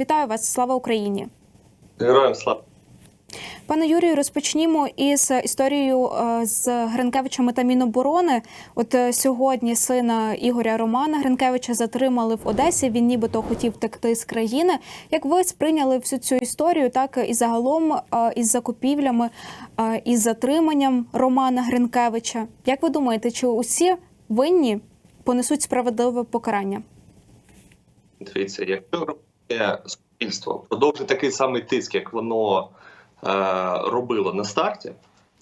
Вітаю вас! Слава Україні! Героям слава. Пане Юрію, розпочнімо із історією е, з Гринкевичами та Міноборони. От е, сьогодні сина Ігоря Романа Гринкевича затримали в Одесі. Він нібито хотів втекти з країни. Як ви сприйняли всю цю історію, так і загалом е, із закупівлями, із затриманням Романа Гринкевича? Як ви думаєте, чи усі винні понесуть справедливе покарання? Дивіться, якщо суспільство продовжить такий самий тиск, як воно е, робило на старті,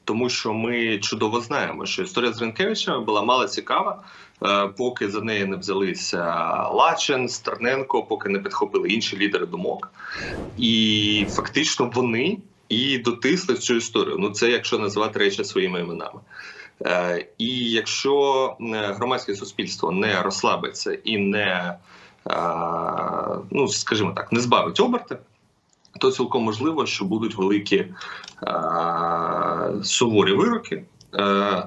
тому що ми чудово знаємо, що історія з Ренкевичем була мало цікава, е, поки за неї не взялися Лачин, Стерненко, поки не підхопили інші лідери думок. І фактично вони і дотисли цю історію. Ну це якщо називати речі своїми іменами. Е, і якщо е, громадське суспільство не розслабиться і не ну скажімо так, не збавить оберти, то цілком можливо, що будуть великі суворі вироки,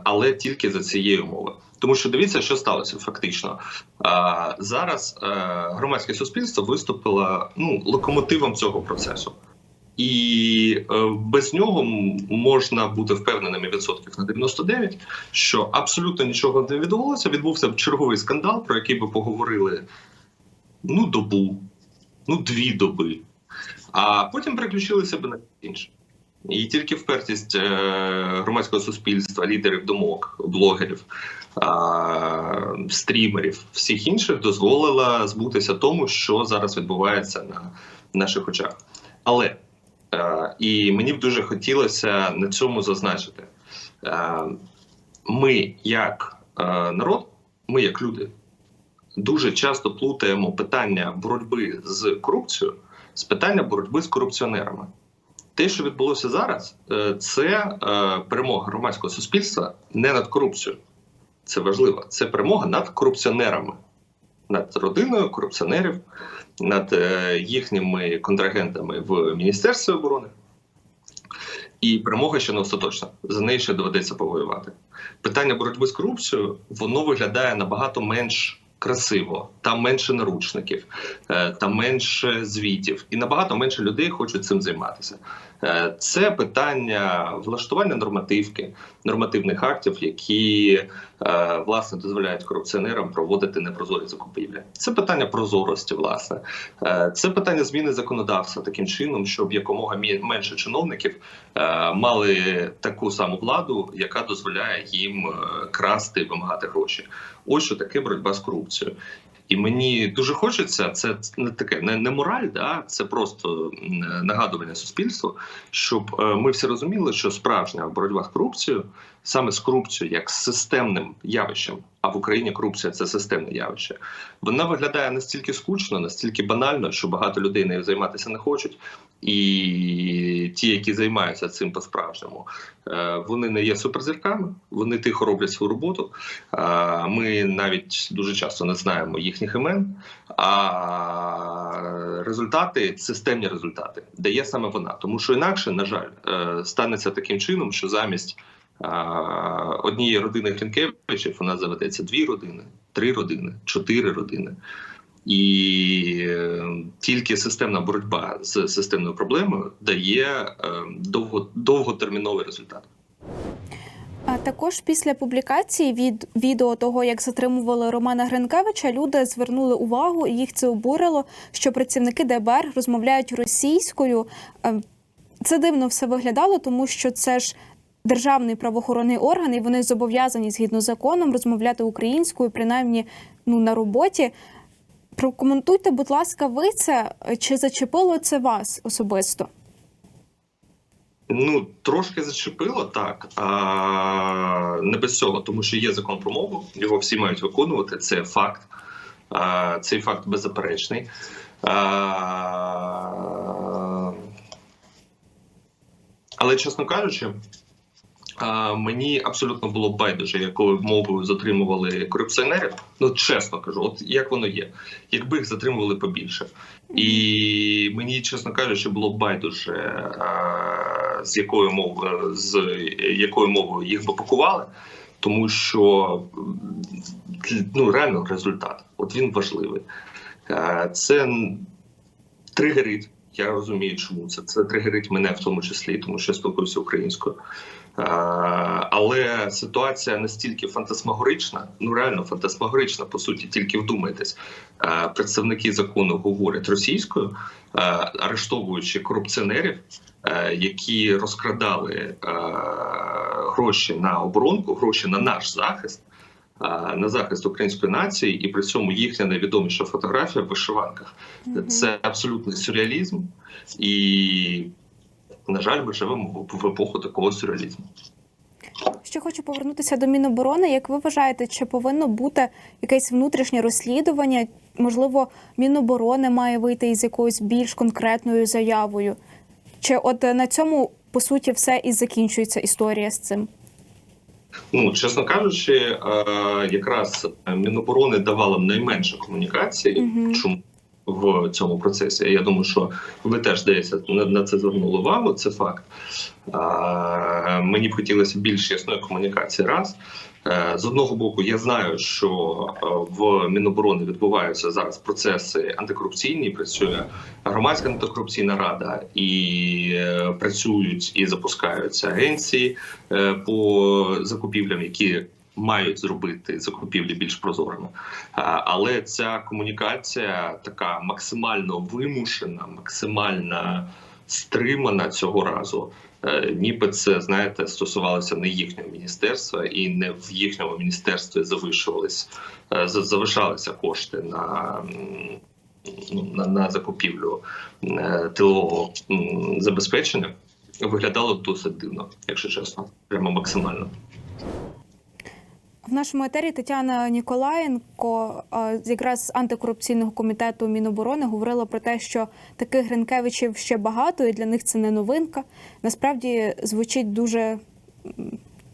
але тільки за цієї умови. Тому що дивіться, що сталося фактично. Зараз громадське суспільство виступило ну, локомотивом цього процесу. І е, без нього можна бути впевненими відсотків на 99, що абсолютно нічого не відбулося. Відбувся черговий скандал, про який би поговорили ну, добу, ну, дві доби, а потім переключилися б на інше. І тільки впертість е, громадського суспільства, лідерів думок, блогерів, стрімерів, всіх інших дозволила збутися тому, що зараз відбувається на наших очах. Але е, і мені б дуже хотілося на цьому зазначити: е, ми, як народ, ми як люди, дуже часто плутаємо питання боротьби з корупцією з питання боротьби з корупціонерами. Те, що відбулося зараз, е, це е, перемога громадського суспільства не над корупцією. Це важливо. Це перемога над корупціонерами, над родиною корупціонерів, над е, їхніми контрагентами в Міністерстві оборони. І перемога ще не остаточна. За неї ще доведеться повоювати. Питання боротьби з корупцією воно виглядає набагато менш красиво, там менше наручників, е, там менше звітів, і набагато менше людей хочуть цим займатися. Е, Це питання влаштування нормативки, нормативних актів, які е, власне дозволяють корупціонерам проводити непрозорі закупівлі. Це питання прозорості, власне, Е, це питання зміни законодавства таким чином, щоб якомога менше чиновників е, мали таку саму владу, яка дозволяє їм красти і вимагати гроші. Ось що таке боротьба з корупцією. І мені дуже хочеться, це не таке не, не мораль, да це просто нагадування суспільству, щоб е, ми всі розуміли, що справжня боротьба з корупцією, саме з корупцією як системним явищем, а в Україні корупція це системне явище. Вона виглядає настільки скучно, настільки банально, що багато людей нею займатися не хочуть. І ті, які займаються цим по-справжньому, е, вони не є суперзірками, вони тихо роблять свою роботу. Е, Ми навіть дуже часто не знаємо їхніх імен. А результати, системні результати, дає саме вона. Тому що інакше, на жаль, е, станеться таким чином, що замість однієї родини Гринкевичів у нас заведеться дві родини, три родини, чотири родини. І е, тільки системна боротьба з системною проблемою дає е, довго, довготерміновий результат. А також після публікації від відео того, як затримували Романа Гринкевича, люди звернули увагу, і їх це обурило, що працівники ДБР розмовляють російською. Е, Це дивно все виглядало, тому що це ж державний правоохоронний орган, і вони зобов'язані згідно з законом розмовляти українською, принаймні ну на роботі. Прокоментуйте, будь ласка, ви це чи зачепило це вас особисто? Ну, трошки зачепило так, а не без цього, тому що є закон про мову, його всі мають виконувати. Це факт. А, Цей факт беззаперечний. А, Але, чесно кажучи, мені абсолютно було байдуже, якою мовою затримували корупціонерів. Ну, чесно кажу, от як воно є, якби їх затримували побільше. І мені, чесно кажучи, було байдуже, з якою мовою з якою мовою їх би пакували, тому що ну реально результат. От він важливий. Це тригерить. Я розумію, чому це. Це тригерить мене в тому числі, тому що я спілкуюся українською. Але ситуація настільки фантасмагорична, ну реально фантасмагорична, по суті, тільки вдумайтесь. Представники закону говорять російською, арештовуючи корупціонерів, які розкрадали гроші на оборонку, гроші на наш захист. На захист української нації, і при цьому їхня найвідоміша фотографія в вишиванках. Це абсолютний сюрреалізм, і, на жаль, ми живемо в епоху такого сюрреалізму. Ще хочу повернутися до Міноборони. Як ви вважаєте, чи повинно бути якесь внутрішнє розслідування? Можливо, Міноборони має вийти із якоюсь більш конкретною заявою? Чи от е, на цьому по суті все і закінчується історія з цим? Ну, чесно кажучи, е, якраз Міноборони давала найменше комунікації. Угу. Чому в цьому процесі? Я думаю, що ви теж десь на, це звернули увагу. Це факт. Е, Мені б хотілося більш ясної комунікації. Раз Е, з одного боку, я знаю, що е, в Міноборони відбуваються зараз процеси антикорупційні. Працює громадська антикорупційна рада, і е, працюють і запускаються агенції е, по закупівлям, які мають зробити закупівлі більш прозорими. Але ця комунікація така максимально вимушена, максимально стримана цього разу. Е, Ніби це знаєте стосувалося не їхнього міністерства, і не в їхньому міністерстві завишувались е, завишалися кошти на, ну, на, на закупівлю е, тилового забезпечення. Виглядало досить дивно, якщо чесно, прямо максимально. В нашому етері Тетяна Ніколаєнко е, якраз антикорупційного комітету Міноборони говорила про те, що таких Гринкевичів ще багато, і для них це не новинка. Насправді звучить дуже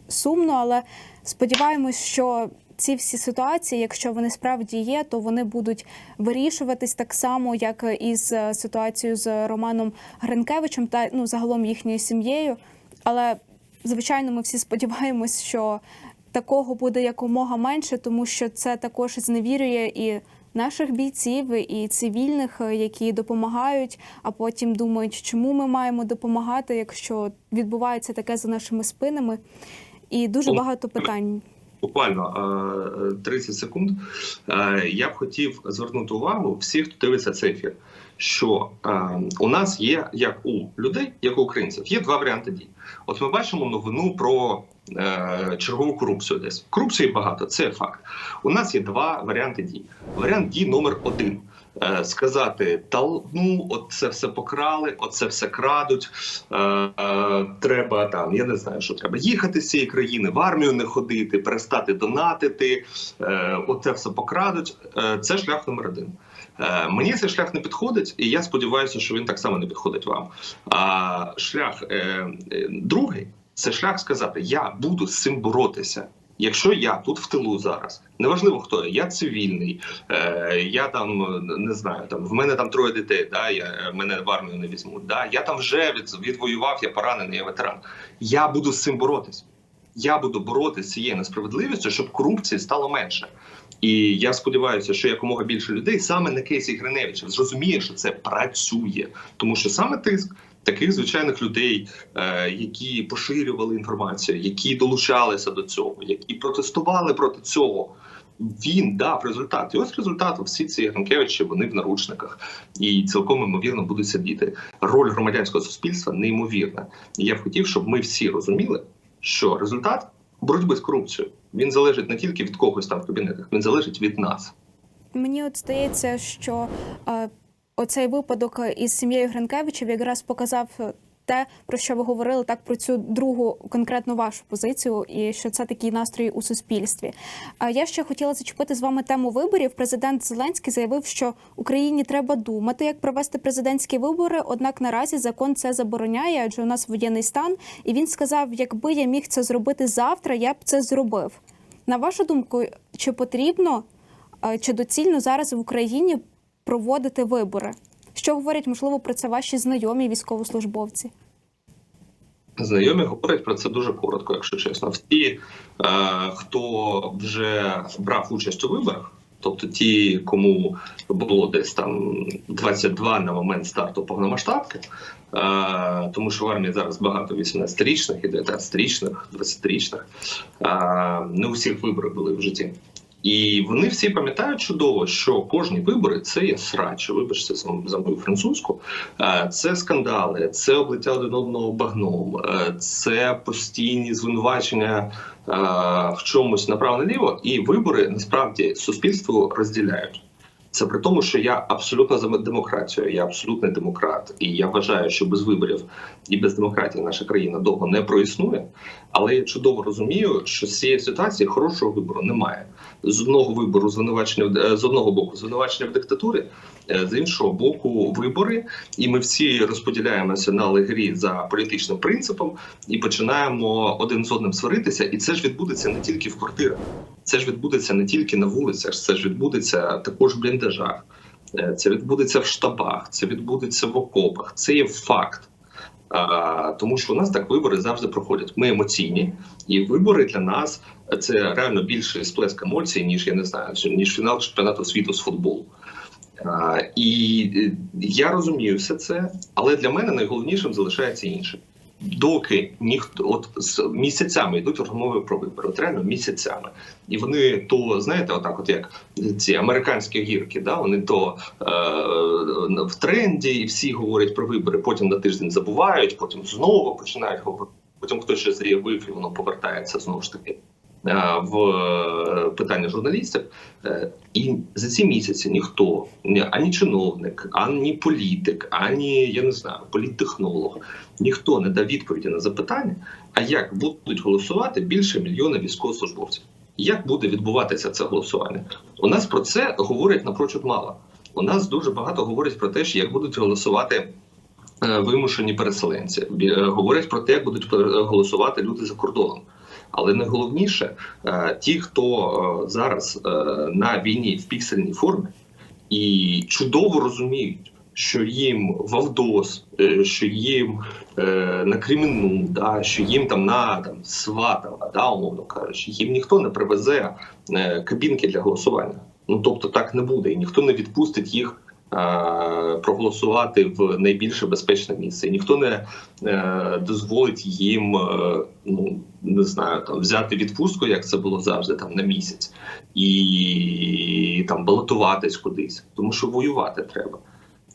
сумно, але сподіваємось, що ці всі ситуації, якщо вони справді є, то вони будуть вирішуватись так само, як і з ситуацією з Романом Гринкевичем та ну загалом їхньою сім'єю. Але звичайно, ми всі сподіваємось, що такого буде якомога менше, тому що це також зневірює і наших бійців, і цивільних, е, які допомагають, а потім думають, чому ми маємо допомагати, якщо відбувається таке за нашими спинами. І дуже багато питань. Буквально е, 30 секунд. Е, Я б хотів звернути увагу всіх, хто дивиться цей ефір, що е, у нас є, як у людей, як у українців, є два варіанти дій. От ми бачимо новину про е, чергову корупцію десь. Корупції багато, це факт. У нас є два варіанти дій. Варіант дій номер один. Е, Сказати, та ну, от це все покрали, от це все крадуть. Е, е, треба там, я не знаю, що треба їхати з цієї країни, в армію не ходити, перестати донатити. Е, от це все покрадуть. Е, це шлях номер один. Е, Мені цей шлях не підходить, і я сподіваюся, що він так само не підходить вам. А шлях е, е, другий це шлях сказати: я буду з цим боротися. Якщо я тут в тилу зараз, неважливо хто я, я цивільний, е, я там не знаю, там в мене там троє дітей, да, я мене в армію не візьмуть. Да, я там вже від, відвоював, я поранений, я ветеран. Я буду з цим боротись. Я буду боротися цією несправедливістю, щоб корупції стало менше. І я сподіваюся, що якомога більше людей саме на кейсі Гриневича зрозуміє, що це працює, тому що саме тиск таких звичайних людей, е, які поширювали інформацію, які долучалися до цього, які протестували проти цього. Він дав результат. І ось результат. Всі ці Гринкевичі вони в наручниках і цілком ймовірно будуть сидіти. Роль громадянського суспільства неймовірна. І я б хотів, щоб ми всі розуміли, що результат боротьби з корупцією він залежить не тільки від когось там в кабінетах, він залежить від нас. Мені от здається, що е, оцей випадок із сім'єю Гринкевичів якраз показав е, те, про що ви говорили, так про цю другу конкретно вашу позицію, і що це такий настрій у суспільстві. А я ще хотіла зачепити з вами тему виборів. Президент Зеленський заявив, що Україні треба думати, як провести президентські вибори. Однак наразі закон це забороняє, адже у нас воєнний стан. І він сказав: якби я міг це зробити завтра, я б це зробив. На вашу думку, чи потрібно е, чи доцільно зараз в Україні проводити вибори? Що говорять, можливо, про це ваші знайомі військовослужбовці? Знайомі говорять про це дуже коротко, якщо чесно. Всі, е, хто вже брав участь у виборах, Тобто ті, кому було десь там 22 на момент старту повномасштабки, е, тому що в армії зараз багато 18-річних і 19-річних, 20-річних, е, не всіх вибори були в житті. І вони всі пам'ятають чудово, що кожні вибори це є срач. Вибачте за, мою французьку. Е, Це скандали, це облиття один одного багном, е, це постійні звинувачення е, в чомусь направо-наліво. І вибори насправді суспільство розділяють. Це при тому, що я абсолютно за демократію, я абсолютний демократ, і я вважаю, що без виборів і без демократії наша країна довго не проіснує. Але я чудово розумію, що з цієї ситуації хорошого вибору немає. З одного вибору звинувачення з одного боку звинувачення в диктатурі, е, з іншого боку, вибори, і ми всі розподіляємося на лагері за політичним принципом і починаємо один з одним сваритися. І це ж відбудеться не тільки в квартирах, це ж відбудеться не тільки на вулицях, це ж відбудеться також в бліндажах. Е, Це відбудеться в штабах, це відбудеться в окопах. Це є факт. А, тому що у нас так вибори завжди проходять. Ми емоційні, і вибори для нас це реально більший сплеск емоцій, ніж я не знаю, ніж фінал чемпіонату світу з футболу. А, і е, я розумію все це, але для мене найголовнішим залишається інше. Доки ніхто от з місяцями йдуть розмови про вибори, от місяцями, і вони то знаєте, отак, от як ці американські гірки, да вони то е, в тренді, і всі говорять про вибори. Потім на тиждень забувають, потім знову починають говорити. Потім хтось ще заявив, і воно повертається знову ж таки в е, питання журналістів. Е, І за ці місяці ніхто, ні- ані чиновник, ані політик, ані я не знаю, політтехнолог, ніхто не дав відповіді на запитання, а як будуть голосувати більше мільйона військовослужбовців. Як буде відбуватися це голосування? У нас про це говорять напрочуд мало. У нас дуже багато говорять про те, що як будуть голосувати е, вимушені переселенці. Е, Говорять про те, як будуть голосувати люди за кордоном. Але найголовніше, е, ті, хто е, зараз е, на війні в піксельній формі, і чудово розуміють, що їм в Авдос, е, що їм е, на Кремінну, да, що їм там на там, Сватова, да, умовно кажучи, їм ніхто не привезе кабінки для голосування. Ну тобто так не буде, і ніхто не відпустить їх. Е, Проголосувати в найбільше безпечне місце, ніхто не е, дозволить їм, е, ну не знаю, там взяти відпустку, як це було завжди, там на місяць, і там балотуватись кудись, тому що воювати треба.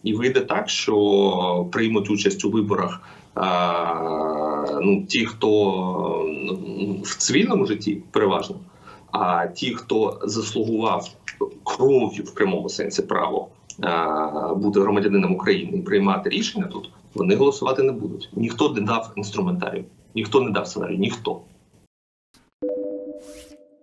І вийде так, що приймуть участь у виборах а, ну, ті, хто ну, в цивільному житті переважно, а ті, хто заслугував кров'ю в прямому сенсі право бути громадянином України і приймати рішення тут, вони голосувати не будуть. Ніхто не дав інструментарію, ніхто не дав сценарію, ніхто.